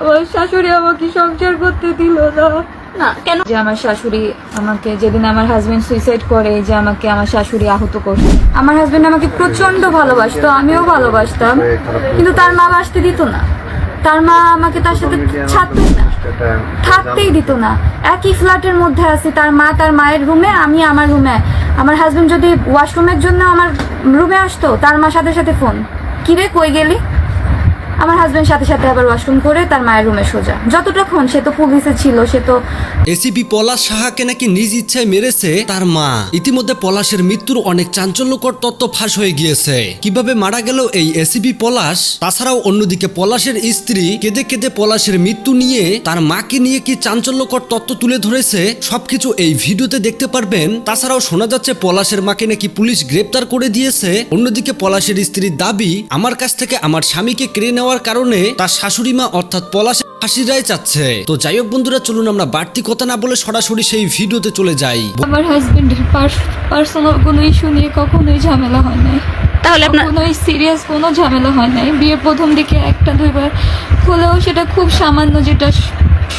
আমার শাশুড়ি আমাকে সংসার করতে দিল না। না কেন? যে আমার শাশুড়ি আমাকে যেদিন আমার হাজবেন্ড সুইসাইড করে যে আমাকে আমার শাশুড়ি আহত করছে। আমার হাজবেন্ড আমাকে প্রচণ্ড ভালোবাসতো আমিও ভালোবাসতাম। কিন্তু তার মা বাসতে দিত না। তার মা আমাকে তার সাথে ছাড়তই না। থাকতেই দিত না। একই ফ্ল্যাটের মধ্যে আছে তার মা তার মায়ের রুমে আমি আমার রুমে আমার হাজবেন্ড যদি ওয়াশরুমের জন্য আমার রুমে আসতো তার মা সাথে সাথে ফোন কিরে কই গেলি? আমার হাজবেন্ড সাথে সাথে আবার ওয়াশরুম করে তার মায়ের রুমে সোজা। যতটুক্ষণ সে তো পুলিশে ছিল, সে তো এসিপি পলাশ সাহাকে নাকি নিজ ইচ্ছায় মেরেছে তার মা। ইতিমধ্যে পলাশের মৃত্যুর অনেক চাঞ্চল্যকর তত্ত্ব ফাঁস হয়ে গিয়েছে। কীভাবে মারা গেল এই এসিপি পলাশ? তাছাড়াও অন্যদিকে পলাশের স্ত্রী কেঁদে কেঁদে পলাশের মৃত্যু নিয়ে তার মাকে নিয়ে কি চাঞ্চল্যকর তত্ত্ব তুলে ধরেছে, সবকিছু এই ভিডিওতে দেখতে পারবেন। তাছাড়াও শোনা যাচ্ছে পলাশের মাকে নাকি পুলিশ গ্রেপ্তার করে দিয়েছে। অন্যদিকে পলাশের স্ত্রীর দাবি, আমার কাছ থেকে আমার স্বামীকে কেড়ে নেওয়ার কারণে তার শাশুড়ি মা অর্থাৎ পলাশের ফাঁসির রায় চাচ্ছে। তো যাই হোক বন্ধুরা চলুন আমরা বাড়তি কথা না বলে সরাসরি সেই ভিডিওতে চলে যাই। আমার হাজবেন্ডের পার্সোনাল কোনো ইস্যু নিয়ে কখনোই ঝামেলা হয় নাই। তাহলে আপনার কখনোই সিরিয়াস কোনো ঝামেলা হয় নাই। বিয়ের প্রথম দিকে একটা দুইবার হলেও সেটা খুব সামান্য যেটা হয়।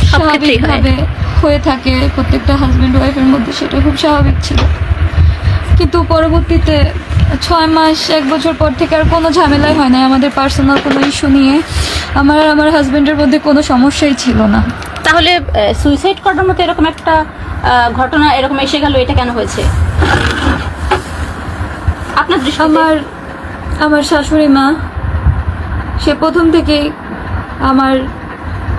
স্বাভাবিকভাবে হয়ে থাকে প্রত্যেকটা হাজবেন্ড ওয়াইফের মধ্যে সেটা খুব স্বাভাবিক ছিল। কিন্তু পরবর্তীতে ছয় মাস এক বছর পর থেকে আর কোনো ঝামেলাই হয় না আমাদের পার্সোনাল কোনো ইস্যু নিয়ে। আমার আর আমার হাজবেন্ডের মধ্যে কোনো সমস্যাই ছিল না। তাহলে সুইসাইড করার মতো এরকম একটা ঘটনা এরকম এসে গেল এটা কেন হয়েছে? আপনার আমার আমার শাশুড়ি মা সে প্রথম থেকেই আমার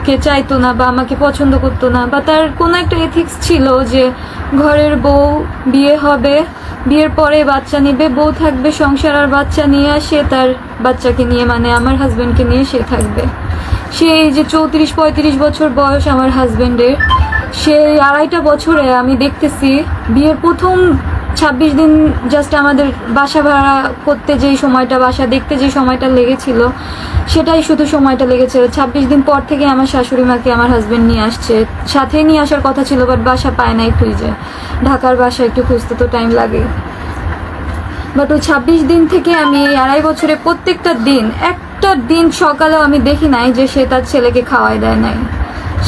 কে চাইতো না বা আমাকে পছন্দ করতো না বা তার কোনো একটা এথিক্স ছিল যে ঘরের বউ বিয়ে হবে, বিয়ের পরে বাচ্চা নেবে, বউ থাকবে, সংসার আর বাচ্চা নিয়ে সে তার বাচ্চাকে নিয়ে মানে আমার হাজব্যান্ডকে নিয়ে সে থাকবে। সে এই যে চৌত্রিশ, পঁয়ত্রিশ বছর বয়স আমার হাজব্যান্ডের সেই আড়াইটা বছরে আমি দেখতেছি বিয়ের প্রথম ছাব্বিশ দিন জাস্ট আমাদের বাসা ভাড়া করতে যেই সময়টা, বাসা দেখতে যে সময়টা লেগেছিল, সেটাই শুধু সময়টা লেগেছে। ছাব্বিশ দিন পর থেকে আমার শাশুড়ি মাকে আমার হাজব্যান্ড নিয়ে আসছে। সাথেই নিয়ে আসার কথা ছিল বাট বাসা পায় নাই খুঁজে ঢাকার বাসা একটু খুঁজতে তো টাইম লাগে। বাট ওই ছাব্বিশ দিন থেকে আমি এই আড়াই বছরে প্রত্যেকটা দিন, একটা দিন সকালেও আমি দেখি নাই যে সে তার ছেলেকে খাওয়াই দেয় নাই।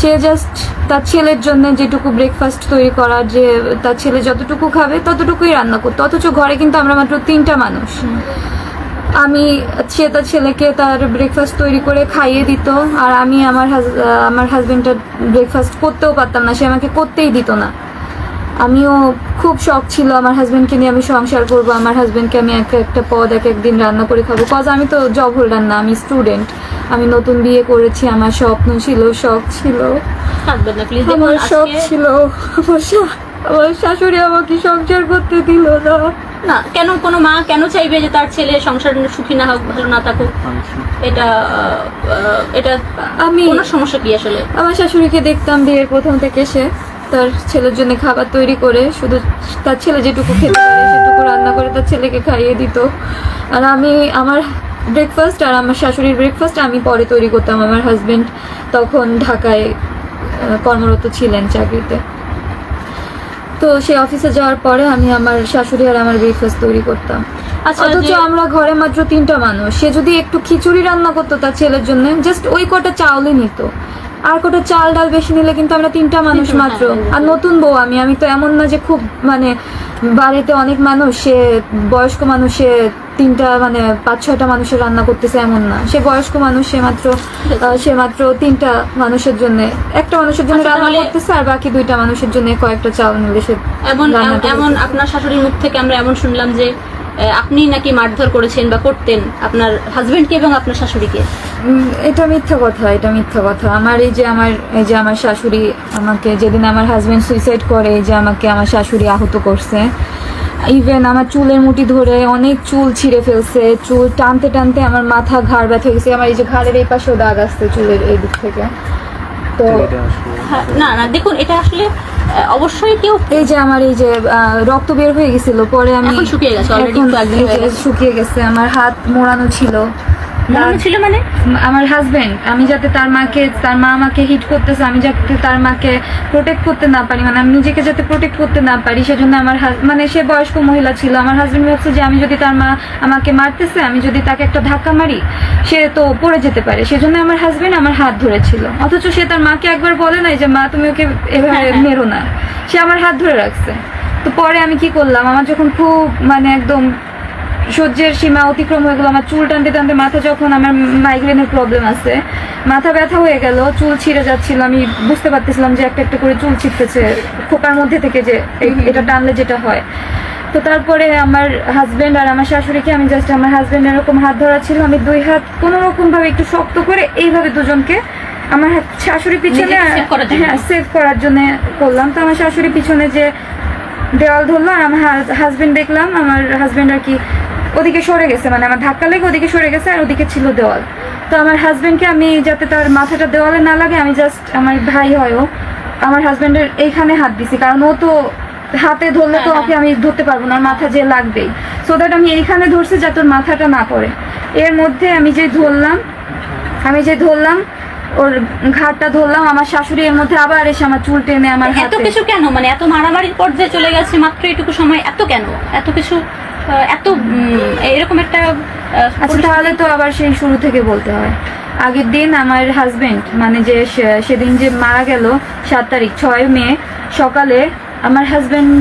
সে জাস্ট তার ছেলের জন্য যেটুকু ব্রেকফাস্ট তৈরি করার যে তার ছেলে যতটুকু খাবে ততটুকুই রান্না করতো। অথচ ঘরে কিন্তু আমরা মাত্র তিনটা মানুষ। আমি সে তার ছেলেকে তার ব্রেকফাস্ট তৈরি করে খাইয়ে দিত আর আমি আমার আমার হাজবেন্ডটা ব্রেকফাস্ট করতেও পারতাম না সে আমাকে করতেই দিত না। আমিও খুব শখ ছিল আমার হাজব্যান্ডকে নিয়ে আমি সংসার করব আমার হাজব্যান্ডকে আমি এক একটা পদ এক একদিন রান্না করে খাব। কজ আমি তো জব হোল্ডার না আমি স্টুডেন্ট আমি নতুন বিয়ে করেছি আমার স্বপ্ন ছিল শখ ছিল। আমার শখ ছিল আমার আমার শাশুড়ি আমাকে সংসার করতে দিল না। না কেন কোনো মা কেন চাইবে যে তার ছেলে সংসার সুখী না হোক ভালো না থাকুক? এটা এটা আমি- কোনো সমস্যা কি আসলে? আমার শাশুড়িকে দেখতাম বিয়ের প্রথম থেকে সে তার ছেলের জন্য খাবার তৈরি করে শুধু তার ছেলে যেটুকু খেতে পারে সেটুকু রান্না করে তার ছেলেকে খাইয়ে দিত। আর আমি আমার ব্রেকফাস্ট আর আমার শাশুড়ির ব্রেকফাস্ট আমি পরে তৈরি করতাম। আমার হাজব্যান্ড তখন ঢাকায় কর্মরত ছিলেন চাকরিতে। তো সে অফিসে যাওয়ার পরে আমি আমার শাশুড়ি আর আমার ব্রেকফাস্ট তৈরি করতাম। আচ্ছা অথচ আমরা ঘরে মাত্র তিনটা মানুষ। সে যদি একটু খিচুড়ি রান্না করতো তার ছেলের জন্য জাস্ট ওই কটা চাউলই নিত। আর কটা চাল ডাল বেশি নিলে কিন্তু আমরা তিনটা মানুষ মাত্র। হ্যাঁ, আর নতুন বউ আমি আমি তো এমন না যে খুব মানে বাড়িতে অনেক মানুষ সে বয়স্ক মানুষ সে তিনটা মানে পাঁচ ছয়টা মানুষের রান্না করতেছে এমন না। সে বয়স্ক মানুষ সে মাত্র সে মাত্র তিনটা মানুষের জন্য একটা মানুষের জন্য আচ্ছা, রান্না করতেছে আর বাকি দুইটা মানুষের জন্য কয়েকটা চাউল নিলে সে এমন এমন আপনার শাশুড়ির মুখ থেকে আমরা এমন শুনলাম যে আপনি নাকি মারধর করেছেন বা করতেন আপনার হাজবেন্ডকে এবং আপনার শাশুড়িকে? এটা মিথ্যা কথা এটা মিথ্যা কথা। আমার এই যে আমার এই যে আমার শাশুড়ি আমাকে যেদিন আমার হাজবেন্ড সুইসাইড করে এই যে আমাকে আমার শাশুড়ি আহত করছে ইভেন আমার চুলের মুটি ধরে অনেক চুল ছিঁড়ে ফেলছে। চুল টানতে টানতে আমার মাথা ঘাড় ব্যথা হয়ে গেছে আমার এই যে ঘাড়ের এই পাশেও দাগ আসছে চুলের এই দিক থেকে। তো হ্যাঁ, না না দেখুন এটা আসলে অবশ্যই কেউ এই যে আমার এই যে রক্ত বের হয়ে গেছিল পরে আমি শুকিয়ে গেছে। শুকিয়ে গেছে আমার হাত মোড়ানো ছিল। ছিল মানে? আমার হাজবেন্ড আমি যাতে তার মাকে তার মা আমাকে হিট করতেছে আমি যাতে তার মাকে প্রোটেক্ট করতে না পারি মানে আমি নিজেকে যাতে প্রোটেক্ট করতে না পারি সেজন্য আমার মানে সে বয়স্ক মহিলা ছিল। আমার হাজবেন্ড ভাবছে যে আমি যদি তার মা আমাকে মারতেছে আমি যদি তাকে একটা ধাক্কা মারি সে তো পড়ে যেতে পারে। সেজন্য আমার হাজবেন্ড আমার হাত ধরেছিল। অথচ সে তার মাকে একবার বলে নাই যে মা তুমি ওকে এভাবে হ্যাঁ, হ্যাঁ। মেরো না। সে আমার হাত ধরে রাখছে। তো পরে আমি কি করলাম? আমার যখন খুব মানে একদম সহ্যের সীমা অতিক্রম হয়ে গেলো। আমার চুল টানতে টানতে মাথা যখন আমার মাইগ্রেনের প্রবলেম আছে মাথা ব্যথা হয়ে গেল চুল ছিঁড়ে যাচ্ছিল। আমি বুঝতে পারতেছিলাম যে একটা একটা করে চুল ছিঁড়তেছে খোপার মধ্যে থেকে যে এটা টানলে যেটা হয়। তো তারপরে আমার হাজবেন্ড আর আমার শাশুড়িকে আমি জাস্ট আমার হাজবেন্ড এরকম হাত ধরা ছিল। আমি দুই হাত কোনো রকম ভাবে একটু শক্ত করে এইভাবে দুজনকে আমার শাশুড়ি পিছনে জন্য। হ্যাঁ সেভ করার জন্য করলাম। তো আমার শাশুড়ি পিছনে যে দেওয়াল ধরলো আর আমার হাজবেন্ড দেখলাম। আমার হাজবেন্ড আর কি ওদিকে সরে গেছে মানে আমার ধাক্কা লেগে ওদিকে সরে গেছে আর ওদিকে ছিল দেওয়াল। তো আমার হাজব্যান্ডকে আমি যাতে তার মাথাটা দেওয়ালে না লাগে আমি জাস্ট আমার ভাই হয় ও আমার হাজবেন্ডের এইখানে হাত দিছি। কারণ ও তো হাতে ধরলে তো হ্যাঁ, ওকে আমি ধরতে পারব না মাথা যে লাগবেই। সো দ্যাট আমি এইখানে ধরছি যাতে ওর মাথাটা না পড়ে। এর মধ্যে আমি যে ধরলাম আমি যে ধরলাম ওর ঘাটটা ধরলাম আমার শাশুড়ি এর মধ্যে আবার এসে আমার চুল টেনে আমার এত কিছু কেন? মানে এত মারামারির পর্যায়ে চলে গেছে মাত্র এটুকু সময় এত কেন? এত কিছু এত এরকম একটা আচ্ছা তাহলে তো আবার সেই শুরু থেকে বলতে হয়। আগের দিন আমার হাজবেন্ড মানে যে সেদিন যে মারা গেল সাত তারিখ ছয় মে সকালে আমার হাজবেন্ড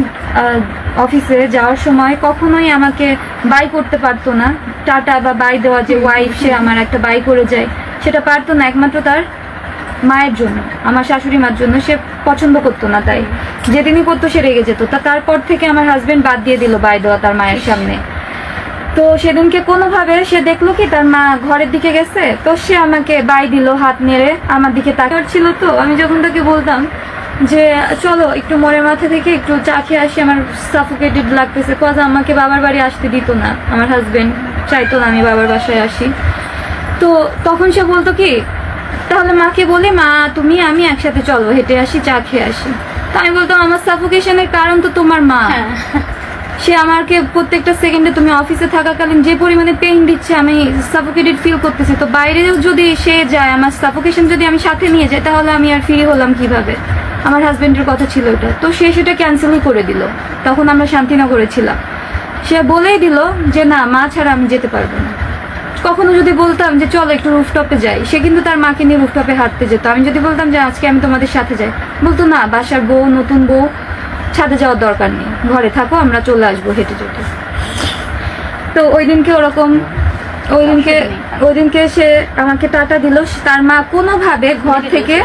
অফিসে যাওয়ার সময় কখনোই আমাকে বাই করতে পারতো না। টাটা বা বাই দেওয়া যে ওয়াইফ সে আমার একটা বাই করে যায় সেটা পারতো না। একমাত্র তার মায়ের জন্য, আমার শাশুড়ি মার জন্য সে পছন্দ করতো না তাই। যেদিনই করতো সে রেগে যেত। তা তারপর থেকে আমার হাজবেন্ড বাদ দিয়ে দিল বাই দেওয়া তার মায়ের সামনে। তো সেদিনকে কোনোভাবে সে দেখল কি তার মা ঘরের দিকে গেছে, তো সে আমাকে বাই দিল হাত নেড়ে, আমার দিকে তাকার ছিল তো, আমি যখন তাকে বলতাম যে, চলো একটু মোড়ের মাথা থেকে একটু চা খেয়ে আসি, আমার সাফোকেটেড লাগতেছে, কজ আমাকে বাবার বাড়ি আসতে দিত না। আমার হাজবেন্ড চাইতো না আমি বাবার বাসায় আসি। তো তখন সে বলতো কি তাহলে মাকে বলে মা তুমি আমি একসাথে চলো হেঁটে আসি চা খেয়ে আসি। তো আমি বলতাম আমার সাফোকেশনের কারণ তো তোমার মা। হ্যাঁ। সে আমাকে প্রত্যেকটা সেকেন্ডে তুমি অফিসে থাকাকালীন যে পরিমাণে পেইন দিচ্ছে আমি সাফোকেটেড ফিল করতেছি। তো বাইরেও যদি সে যায় আমার সাফোকেশন যদি আমি সাথে নিয়ে যাই তাহলে আমি আর ফ্রি হলাম কীভাবে? আমার হাজবেন্ডের কথা ছিল ওটা তো সে সেটা ক্যান্সেলই করে দিল। তখন আমরা শান্তিনগরে ছিলাম। সে বলেই দিল যে না মা ছাড়া আমি যেতে পারব না। কখনো যদি বলতাম যে চলো একটু রুফটপে যাই সে কিন্তু তার মাকে নিয়ে রুফটপে হাঁটতে যেত। আমি যদি বলতাম যে আজকে আমি তোমাদের সাথে যাই বলতো না বাসার বউ নতুন বউ ছাদে যাওয়ার দরকার নেই। ঘরে থাকো আমরা চলে আসব হেঁটে হেঁটে। তো ওই দিনকে ওরকম ওই দিনকে ওই দিনকে সে আমাকে টাটা দিল। তার মা কোনোভাবে ঘর থেকে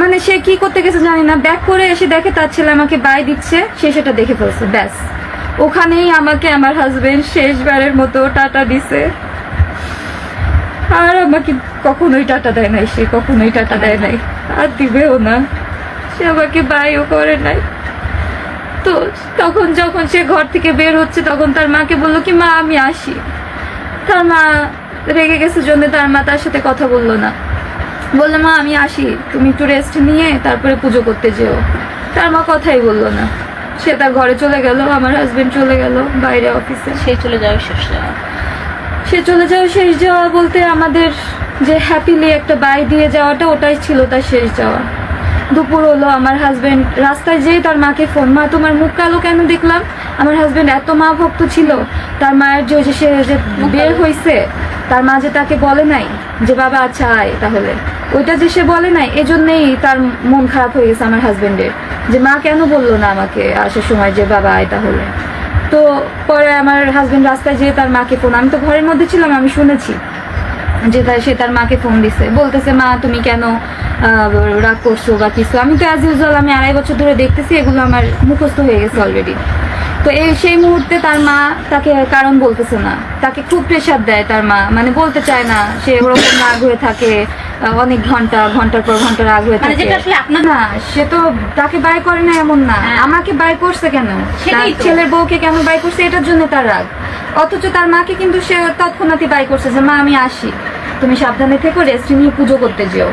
মানে সে কি করতে গেছে জানি না। ব্যাক করে এসে দেখে তার ছেলে আমাকে বাই দিচ্ছে সে সেটা দেখে ফেলছে ব্যাস। ওখানেই আমাকে আমার হাজবেন্ড শেষবারের মতো টাটা দিছে। আর আমাকে কখনোই টাটা দেয় নাই, সে কখনোই টাটা দেয় নাই। আর দিবেও না। সে আমাকে বাইও করে নাই। তো তখন যখন সে ঘর থেকে বের হচ্ছে, তখন তার মাকে বলল কি, মা, আমি আসি। তার মা রেগে গেছে জন্য তার মা তার সাথে কথা বলল না। বলল, মা, আমি আসি। তুমি একটু রেস্ট নিয়ে তারপরে পুজো করতে যেও। তার মা কথাই বলল না। সে তার ঘরে চলে গেল, আমার হাজবেন্ড চলে গেল, বাইরে অফিসে সে চলে যাওয়া শেষ যাওয়া সে চলে যাওয়া শেষ যাওয়া বলতে আমাদের যে হ্যাপিলি একটা বাই দিয়ে যাওয়াটা ওটাই ছিল তার শেষ যাওয়া। দুপুর হলো আমার হাজবেন্ড রাস্তায় যেয়ে তার মাকে ফোন মা, তোমার মুখ কালো কেন দেখলাম? আমার হাজবেন্ড এত মা ভক্ত ছিল। তার মায়ের যে সে যে বের হয়েছে তার মা যে তাকে বলে নাই যে, বাবা আচ্ছা আয় তাহলে। ওইটা যে সে বলে নাই, এজন্যই তার মন খারাপ হয়ে গেছে আমার হাজবেন্ডের যে মা কেন বলল না আমাকে আসার সময় যে, বাবা, আয় তাহলে? তো পরে আমার হাজবেন্ড রাস্তায় যেয়ে তার মাকে ফোন আমি তো ঘরের মধ্যে ছিলাম, আমি শুনেছি যে তার, সে তার মাকে ফোন দিছে। বলতেছে, মা, তুমি কেন রাগ করছ বা কিছু? আমি তো অ্যাজ ইউজুয়াল আমি আড়াই বছর ধরে দেখতেছি, এগুলো আমার মুখস্থ হয়ে গেছে অলরেডি তো এই সেই মুহূর্তে তার মা তাকে কারণ বলতেছে না। তাকে খুব প্রেশার দেয় তার মা। মানে বলতে চায় না, সে ওরকম রাগ হয়ে থাকে অনেক ঘণ্টা ঘণ্টার পর ঘণ্টা রাগ হয়ে মানে থাকে। যেটা আসলে আপনার না সে তো তাকে বাই করে না এমন না। হ্যাঁ। আমাকে বাই করছে কেন? ছেলের বউকে কেন বাই করছে? এটার জন্য তার রাগ। অথচ তার মাকে কিন্তু সে তৎক্ষণাৎই বাই করছে যে মা আমি আসি। তুমি সাবধানে থেকো রেস্ট নিয়ে পুজো করতে যেও।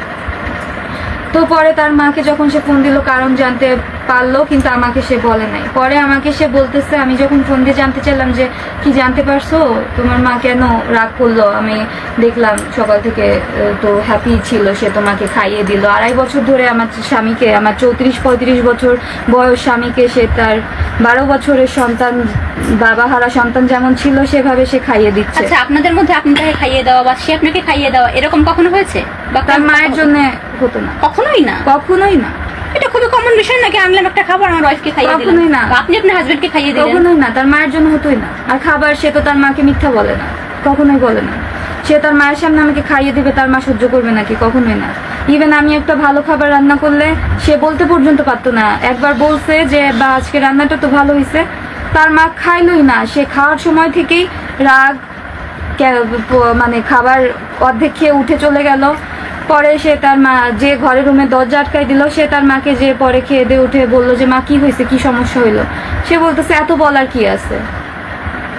তো পরে তার মাকে যখন সে ফোন দিল কারণ জানতে পারল কিন্তু আমাকে সে বলে নাই। পরে আমাকে সে বলতেছে আমি যখন ফোন দিয়ে জানতে চাইলাম যে কি জানতে পারছ? তোমার মা কেন রাগ করল? আমি দেখলাম সকাল থেকে তো হ্যাপি ছিল সে তোমাকে খাইয়ে দিল। আড়াই বছর ধরে আমার স্বামীকে আমার চৌত্রিশ পঁয়ত্রিশ বছর বয়স স্বামীকে সে তার বারো বছরের সন্তান বাবা হারা সন্তান যেমন ছিল সেভাবে সে খাইয়ে দিচ্ছে। আচ্ছা আপনাদের মধ্যে আপনাকে খাইয়ে দেওয়া বা সে আপনাকে খাইয়ে দেওয়া এরকম কখনো হয়েছে? বা তার মায়ের জন্য হতো না। কখনোই না? কখনোই না। কমন বিষয় নাকি আনলাম একটা খাবার আমার ওয়াইফকে খাইয়ে দিলাম। কখনোই না। আপনি আপনার হাজবেন্ডকে খাইয়ে দিলেন? কখনোই না তার মায়ের জন্য হতোই না। আর খাবার সে তো তার মাকে মিথ্যা বলে না কখনোই বলে না। সে তার মায়ের সামনে আমাকে খাইয়ে দিবে তার মা সহ্য করবে নাকি? কখনোই না। ইভেন আমি একটা ভালো খাবার রান্না করলে সে বলতে পর্যন্ত পারতো না। একবার বলছে যে বা আজকে রান্নাটা তো ভালো হয়েছে তার মা খাইলই না। সে খাওয়ার সময় থেকেই রাগ মানে খাবার অর্ধেক খেয়ে উঠে চলে গেল। পরে সে তার মা যে ঘরের রুমে দরজা আটকাই দিল সে তার মাকে যে পরে খেয়ে দিয়ে উঠে বলল যে মা কি হয়েছে? কি সমস্যা হইল? সে বলতেছে এত বলার কি আছে?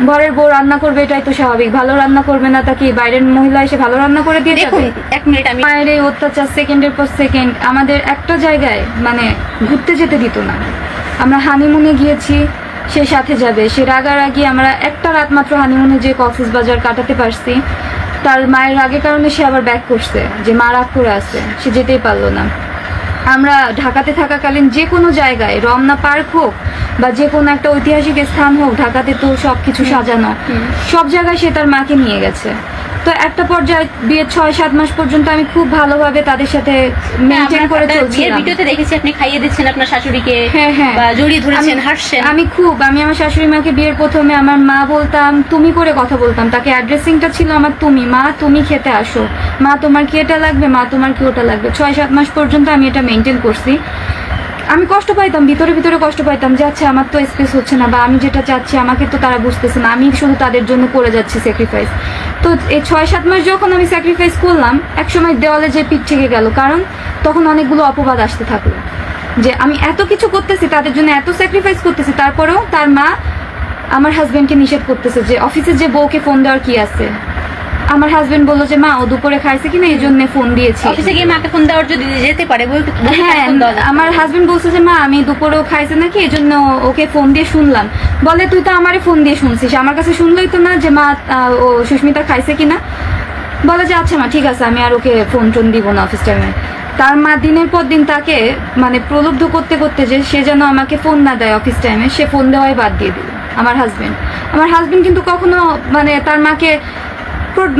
ঘরের বউ রান্না করবে এটাই তো স্বাভাবিক। ভালো রান্না করবে না তাকে বাইরের মহিলা এসে ভালো রান্না করে দিয়ে দেখুন এক মিনিট আমি মায়ের এই অত্যাচার সেকেন্ডের পর সেকেন্ড আমাদের একটা জায়গায় মানে ঘুরতে যেতে দিত না। আমরা হানিমুনে গিয়েছি সে সাথে যাবে। সে রাগারাগি আমরা একটা রাত মাত্র হানিমুনে যে কক্সেস বাজার কাটাতে পারছি। তার মায়ের রাগের কারণে সে আবার ব্যাক করছে যে মা রাগ করে আছে সে যেতেই পারল না। আমরা ঢাকাতে থাকাকালীন যে কোনো জায়গায় রমনা পার্ক হোক বা যে কোনো একটা ঐতিহাসিক স্থান হোক ঢাকাতে তো সব কিছু সাজানো সব জায়গায় সে তার মাকে নিয়ে গেছে। তো একটা পর্যায়ে বিয়ের ছয় সাত মাস পর্যন্ত আমি খুব ভালোভাবে তাদের সাথে মেনটেন করে বিয়ের ভিডিওতে দেখেছি আপনি খাইয়ে দিচ্ছেন আপনার শাশুড়িকে হ্যাঁ, হ্যাঁ। বা জড়িয়ে ধরেছেন আমি- হাসছেন। আমি খুব আমি আমার শাশুড়ি মাকে বিয়ের প্রথমে আমার মা বলতাম তুমি করে কথা বলতাম। তাকে অ্যাড্রেসিংটা ছিল আমার তুমি মা তুমি খেতে আসো। মা তোমার কি এটা লাগবে? মা তোমার কি ওটা লাগবে? ছয় সাত মাস পর্যন্ত আমি এটা মেনটেন করছি। আমি কষ্ট পাইতাম, ভিতরে ভিতরে কষ্ট পাইতাম যে আচ্ছা আমার তো স্পেস হচ্ছে না, বা আমি যেটা চাচ্ছি, আমাকে তো তারা বুঝতেছে না, আমি শুধু তাদের জন্য করে যাচ্ছি স্যাক্রিফাইস তো এই ছয়, সাত মাস যখন আমি স্যাক্রিফাইস করলাম, একসময় দেওয়ালে যে পিঠ থেকে গেল, কারণ তখন অনেকগুলো অপবাদ আসতে থাকল। যে আমি এত কিছু করতেছি, তাদের জন্য এত স্যাক্রিফাইস করতেছি, তারপরেও তার মা আমার হাজব্যান্ডকে নিষেধ করতেছে যে অফিসে যে বউকে ফোন দেওয়ার কি আছে? আমার হাজবেন্ড বলল যে মা ও দুপুরে খাইছে কিনা এই জন্য ফোন দিয়েছি। অফিসে গিয়ে মাকে ফোন দেওয়ার যদি যেতে পারে হ্যাঁ। আমার হাজবেন্ড বলছে যে মা আমি দুপুরেও খাইছে নাকি এই জন্য ওকে ফোন দিয়ে শুনলাম। বলে তুই তো আমারে ফোন দিয়ে শুনছিস। আমার কাছে শুনলই তো না যে মা ও সুস্মিতা খাইছে কিনা? বলে যে আচ্ছা মা ঠিক আছে আমি আর ওকে ফোন টোন দিব না অফিস টাইমে তার মা দিনের পর দিন তাকে মানে প্রলুব্ধ করতে করতে যে সে যেন আমাকে ফোন না দেয় অফিস টাইমে সে ফোন দেওয়াই বাদ দিয়ে দিল আমার হাজবেন্ড আমার হাজবেন্ড কিন্তু কখনো মানে তার মাকে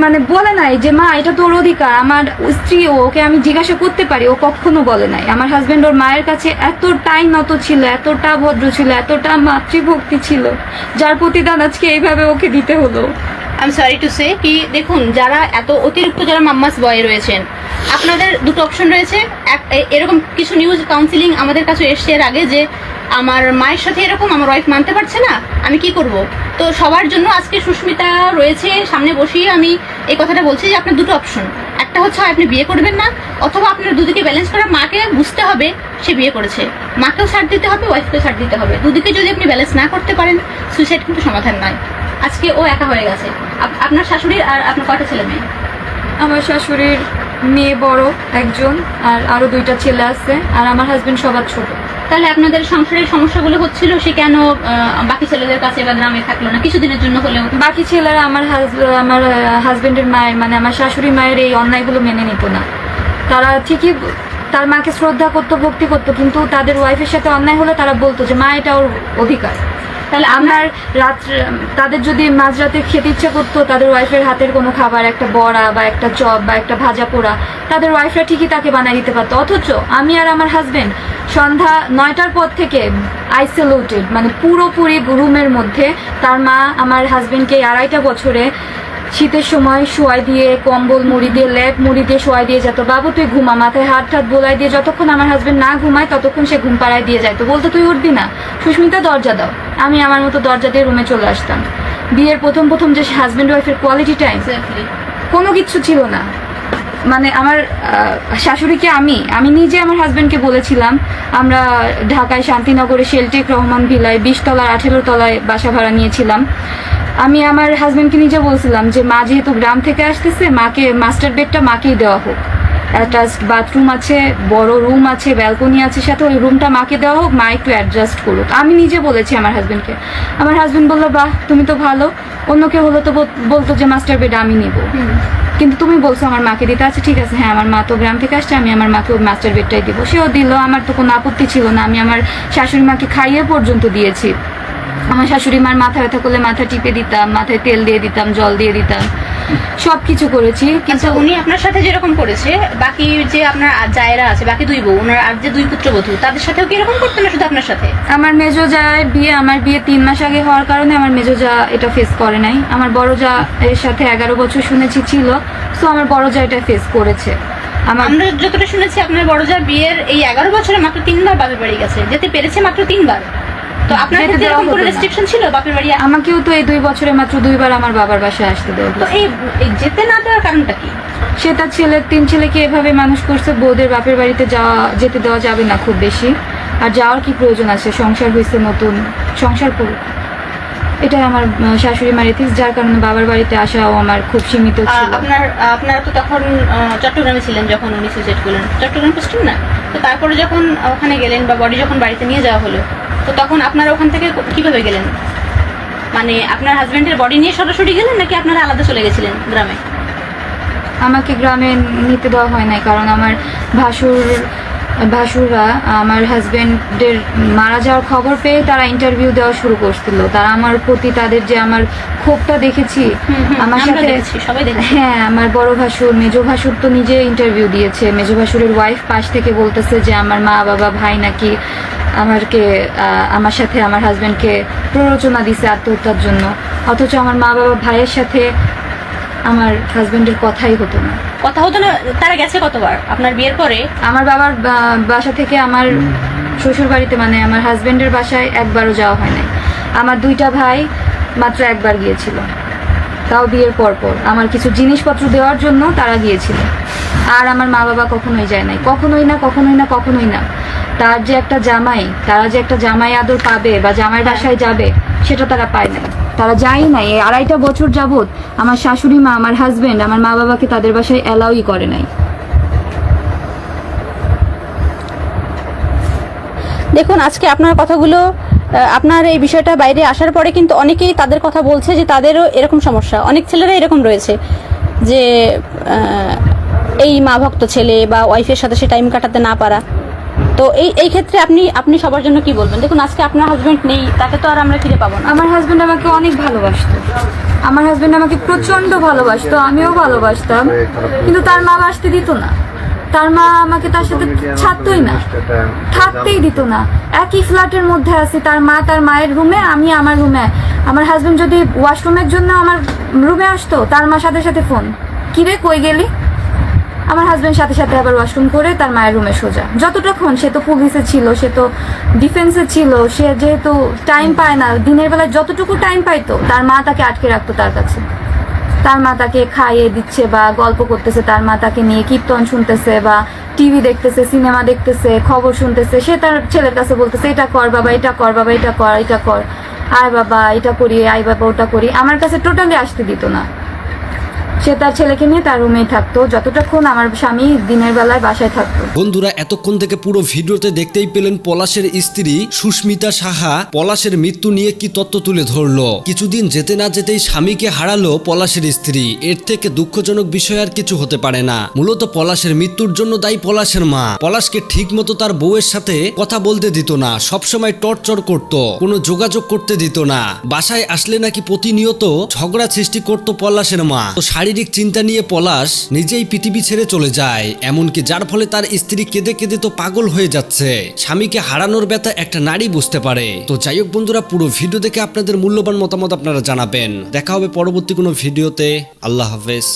মানে বলে নাই যে, মা, এটা তোর অধিকার। আমার স্ত্রী, ওকে আমি জিজ্ঞাসা করতে পারি, ও কখনো বলে নাই। আমার হাজবেন্ড ওর মায়ের কাছে এতটাই নত ছিল, এতটা ভদ্র ছিল, এতটা মাতৃভক্তি ছিল, যার প্রতিদান আজকে এইভাবে ওকে দিতে হলো। আমি সরি টু সে কি, দেখুন, যারা এত অতিরিক্ত যারা মাম্মাস বয় রয়েছেন, আপনাদের দুটো অপশন রয়েছে। এরকম কিছু নিউজ কাউন্সিলিং আমাদের কাছে এসছে এর আগে যে আমার মায়ের সাথে এরকম, আমার ওয়াইফ মানতে পারছে না, আমি কি করব? তো সবার জন্য আজকে সুস্মিতা রয়েছে, সামনে বসিয়ে আমি এই কথাটা বলছি যে আপনার দুটো অপশন একটা হচ্ছে আপনি বিয়ে করবেন না, অথবা আপনার দুদিকে ব্যালেন্স করা, মাকে বুঝতে হবে সে বিয়ে করেছে। মাকেও ছাড় দিতে হবে ওয়াইফকেও ছাড় দিতে হবে। দুদিকে যদি আপনি ব্যালেন্স না করতে পারেন সুইসাইড কিন্তু সমাধান নয়। আজকে ও একা হয়ে গেছে। আপ- আপনার শাশুড়ির আর আপনার কয়টা ছেলে মেয়ে? আমার শাশুড়ির মেয়ে বড় একজন আর আরও দুইটা ছেলে আছে আর আমার হাজবেন্ড সবার ছোট। তাহলে আপনাদের সংসারের সমস্যাগুলো হচ্ছিল সে কেন বাকি ছেলেদের কাছে বা গ্রামে থাকল না? কিছুদিনের জন্য হলেও। বাকি ছেলেরা আমার আমার হাজবেন্ডের মায়ের মানে আমার শাশুড়ি মায়ের এই অন্যায়গুলো মেনে নিত না। তারা ঠিকই তার মাকে শ্রদ্ধা করতো ভক্তি করতো কিন্তু তাদের ওয়াইফের সাথে অন্যায় হলে তারা বলতো যে মা এটা ওর অধিকার। তাহলে আমার রাত তাদের যদি মাঝরাতে খেতে ইচ্ছা করতো, তাদের ওয়াইফের হাতের কোনো খাবার, একটা বড়া বা একটা চপ বা একটা ভাজা পোড়া, তাদের ওয়াইফরা ঠিকই তাকে বানিয়ে দিতে পারতো। অথচ আমি আর আমার হাজবেন্ড সন্ধ্যা নয়টার পর থেকে আইসোলেটেড মানে পুরোপুরি রুমের মধ্যে। তার মা, আমার হাজবেন্ডকে আড়াইটা বছরে শীতের সময় শোয়াই দিয়ে কম্বল মুড়ি দিয়ে লেপ মুড়ি দিয়ে শোয়াই দিয়ে যেত বাবু তুই ঘুমা মাথায় হাত ঠাত বোলাই দিয়ে যতক্ষণ আমার হাজবেন্ড না ঘুমায় ততক্ষণ সে ঘুম পাড়ায় দিয়ে যায়। তো বলতো তুই উঠবি না। সুস্মিতা দরজা দাও। আমি আমার মতো দরজা দিয়ে রুমে চলে আসতাম। বিয়ের প্রথম প্রথম যে হাজবেন্ড ওয়াইফের কোয়ালিটি টাইম. কোনো কিছু ছিল না। মানে আমার শাশুড়িকে আমি আমি নিজে আমার হাজবেন্ডকে বলেছিলাম, আমরা ঢাকায় শান্তিনগরে শেলটেক রহমান ভিলায় বিশ তলার আঠেরো তলায় বাসা ভাড়া নিয়েছিলাম। আমি আমার হাজবেন্ডকে নিজে বলছিলাম যে, মা যেহেতু গ্রাম থেকে আসতেছে, মাকে মাস্টার বেডটা মাকেই দেওয়া হোক। অ্যাটাচড বাথরুম আছে, বড় রুম আছে ব্যালকনি আছে, সাথে ওই রুমটা মাকে দেওয়া হোক, মা একটু অ্যাডজাস্ট করুক। আমি নিজে বলেছি আমার হাজবেন্ডকে আমার হাজবেন্ড বলল, বাহ, তুমি তো ভালো। অন্য কেউ হলো তো বলতো যে মাস্টার বেড আমি নিব। কিন্তু তুমি বলছো আমার মাকে দিতে। আছে ঠিক আছে হ্যাঁ আমার মা তো গ্রাম থেকে আসছে, আমি আমার মাকে ওই মাস্টার বেডটাই দিব। সেও দিল, আমার তো কোনো আপত্তি ছিল না, আমি আমার শাশুড়ি মাকে খাইয়ে পর্যন্ত দিয়েছি। আমার শাশুড়ি মার মাথা ব্যথা করলে মাথা টিপে দিতাম মাথায় তেল দিয়ে দিতাম জল দিয়ে দিতাম সব কিছু করেছি। কিন্তু কিন্তু উনি আপনার সাথে যেরকম করেছে বাকি যে আপনার জায়েরা আছে বাকি দুই বউ ওনার আর যে দুই পুত্র পুত্রবধূ তাদের সাথেও কি এরকম করতেন না শুধু আপনার সাথে? আমার মেজো যার বিয়ে আমার বিয়ে তিন মাস আগে হওয়ার কারণে আমার মেজো যা এটা ফেস করে নাই। আমার বড় যা এর সাথে এগারো বছর শুনেছি ছিল সো আমার বড় যা এটা ফেস করেছে। আমরা যতটা শুনেছি আপনার বড় যা বিয়ের এই এগারো বছরে মাত্র তিনবার বাপের বাড়ি গেছে যেতে পেরেছে মাত্র তিনবার। তো আপনার ক্ষেত্রে এরকম কোনো রেস্ট্রিকশন ছিল? বাপের বাড়ি আমাকেও তো এই দুই বছরে মাত্র দুইবার আমার বাবার বাসায় আসতে দেওয়া তো এই এই যেতে না দেওয়ার কারণটা কি? সে তার ছেলে তিন ছেলেকে এভাবে মানুষ করছে বউদের বাপের বাড়িতে যাওয়া যেতে দেওয়া যাবে না খুব বেশি। আর যাওয়ার কি প্রয়োজন আছে? সংসার হয়েছে নতুন সংসার করুক। এটাই আমার শাশুড়ি মার এথিক্স যার কারণে বাবার বাড়িতে আসাও আমার খুব সীমিত ছিল। আপনার আপনারা তো তখন চট্টগ্রামে ছিলেন যখন উনি সুইসাইড করলেন। চট্টগ্রাম পোস্টিং না? তো তারপরে যখন ওখানে গেলেন বা বডি যখন বাড়িতে নিয়ে যাওয়া হলো তো তখন আপনারা ওখান থেকে কীভাবে গেলেন? মানে আপনার হাজব্যান্ডের বডি নিয়ে সরাসরি গেলেন নাকি আপনারা আলাদা চলে গেছিলেন গ্রামে? আমাকে গ্রামে নিতে দেওয়া হয় নাই, কারণ আমার ভাসুর ভাসুররা আমার হাজবেন্ডের মারা যাওয়ার খবর পেয়ে তারা ইন্টারভিউ দেওয়া শুরু করছিল। তারা আমার প্রতি তাদের যে আমার ক্ষোভটা দেখেছি আমার সাথে হ্যাঁ আমার বড় ভাসুর মেজো ভাসুর তো নিজে ইন্টারভিউ দিয়েছে। মেজো ভাসুরের ওয়াইফ পাশ থেকে বলতেছে যে আমার মা বাবা ভাই নাকি আমারকে আমার সাথে আমার হাজবেন্ডকে প্ররোচনা দিছে আত্মহত্যার জন্য। অথচ আমার মা বাবা ভাইয়ের সাথে আমার হাজবেন্ডের কথাই হতো না। কথা হতো না তারা গেছে কতবার? আপনার বিয়ের পরে? আমার বাবার বা- বাসা থেকে আমার শ্বশুর বাড়িতে মানে আমার হাজবেন্ডের বাসায় একবারও যাওয়া হয় নাই। আমার দুইটা ভাই মাত্র একবার গিয়েছিল। তাও বিয়ের পর পর। আমার কিছু জিনিসপত্র দেওয়ার জন্য তারা গিয়েছিল। আর আমার মা বাবা কখনোই যায় নাই। কখনোই না কখনোই না কখনোই না। তার যে একটা জামাই তারা যে একটা জামাই আদর পাবে বা জামাই বাসায় যাবে সেটা তারা পায় নাই। তারা যায় নাই। এই আড়াইটা বছর যাবত আমার শাশুড়ি মা, আমার হাজবেন্ড আমার মা বাবাকে তাদের বাসায় অ্যালাউই করে নাই। দেখুন, আজকে আপনার কথাগুলো আপনার এই বিষয়টা বাইরে আসার পরে কিন্তু অনেকেই তাদের কথা বলছে যে তাদেরও এরকম সমস্যা। অনেক ছেলেরা এরকম রয়েছে যে এই মা ভক্ত ছেলে বা ওয়াইফের সাথে সে টাইম কাটাতে না পারা। তো এই এই ক্ষেত্রে আপনি আপনি সবার জন্য কি বলবেন? দেখুন, আজকে আপনার হাজবেন্ড নেই, তাকে তো আর আমরা ফিরে পাবো না। আমার হাজবেন্ড আমাকে অনেক ভালোবাসতো। আমার হাজব্যান্ড আমাকে প্রচণ্ড ভালোবাসতো, আমিও ভালোবাসতাম। কিন্তু তার মা বাসতে দিত না। তার মা আমাকে তার সাথে ছাড়তই না, থাকতেই দিত না। একই ফ্ল্যাটের মধ্যে আছি, তার মা তার মায়ের রুমে আমি আমার রুমে আমার হাজব্যান্ড যদি ওয়াশরুমের জন্য আমার রুমে আসতো, তার মা সাথে সাথে ফোন কিরে কই গেলি? আমার হাজবেন্ড সাথে সাথে আবার ওয়াশরুম করে তার মায়ের রুমে সোজা। যতটুকুন সে তো পুলিশে ছিল, সে তো ডিফেন্সে ছিল, সে যেহেতু টাইম পায় না, দিনের বেলায় যতটুকু টাইম পাইতো, তার মা তাকে আটকে রাখতো তার কাছে। তার মা তাকে খাইয়ে দিচ্ছে বা গল্প করতেছে, তার মা তাকে নিয়ে কীর্তন শুনতেছে বা টিভি দেখতেছে সিনেমা দেখতেছে, খবর শুনতেছে, সে তার ছেলের কাছে বলতেছে, এটা কর বাবা, এটা কর বাবা, এটা কর এটা কর। আয় বাবা, এটা করি, আয় বাবা, ওটা করি। আমার কাছে টোটালি আসতে দিত না। সে তার ছেলেকে নিয়ে তার রুমেই থাকতো যতটাক্ষণ আমার স্বামী দিনের বেলায় বাসায় থাকতো। বন্ধুরা, এতক্ষণ থেকে পুরো ভিডিওতে দেখতেই পেলেন পলাশের স্ত্রী সুস্মিতা সাহা। পলাশের মৃত্যু নিয়ে কি তত্ত্ব তুলে ধরলো? কিছুদিন যেতে না যেতেই স্বামীকে হারালো পলাশের স্ত্রী। এর থেকে দুঃখজনক বিষয় আর কিছু হতে পারে না। মূলত পলাশের মৃত্যুর জন্য দায়ী পলাশের মা। পলাশকে ঠিক মতো তার বউয়ের সাথে কথা বলতে দিত না, সবসময় টর্চর করত, কোনো যোগাযোগ করতে দিত না। বাসায় আসলে নাকি প্রতিনিয়ত ঝগড়া সৃষ্টি করত পলাশের মা। তো শারীরিক চিন্তা নিয়ে পলাশ নিজেই পৃথিবী ছেড়ে চলে যায়, এমনকি যার ফলে তার স্ত্রী কেঁদে কেঁদে তো পাগল হয়ে যাচ্ছে। স্বামীকে হারানোর ব্যথা একটা নারী বুঝতে পারে। তো যাই হোক বন্ধুরা, পুরো ভিডিও দেখে আপনাদের মূল্যবান মতামত আপনারা জানাবেন। দেখা হবে পরবর্তী কোনো ভিডিওতে। আল্লাহ হাফেজ।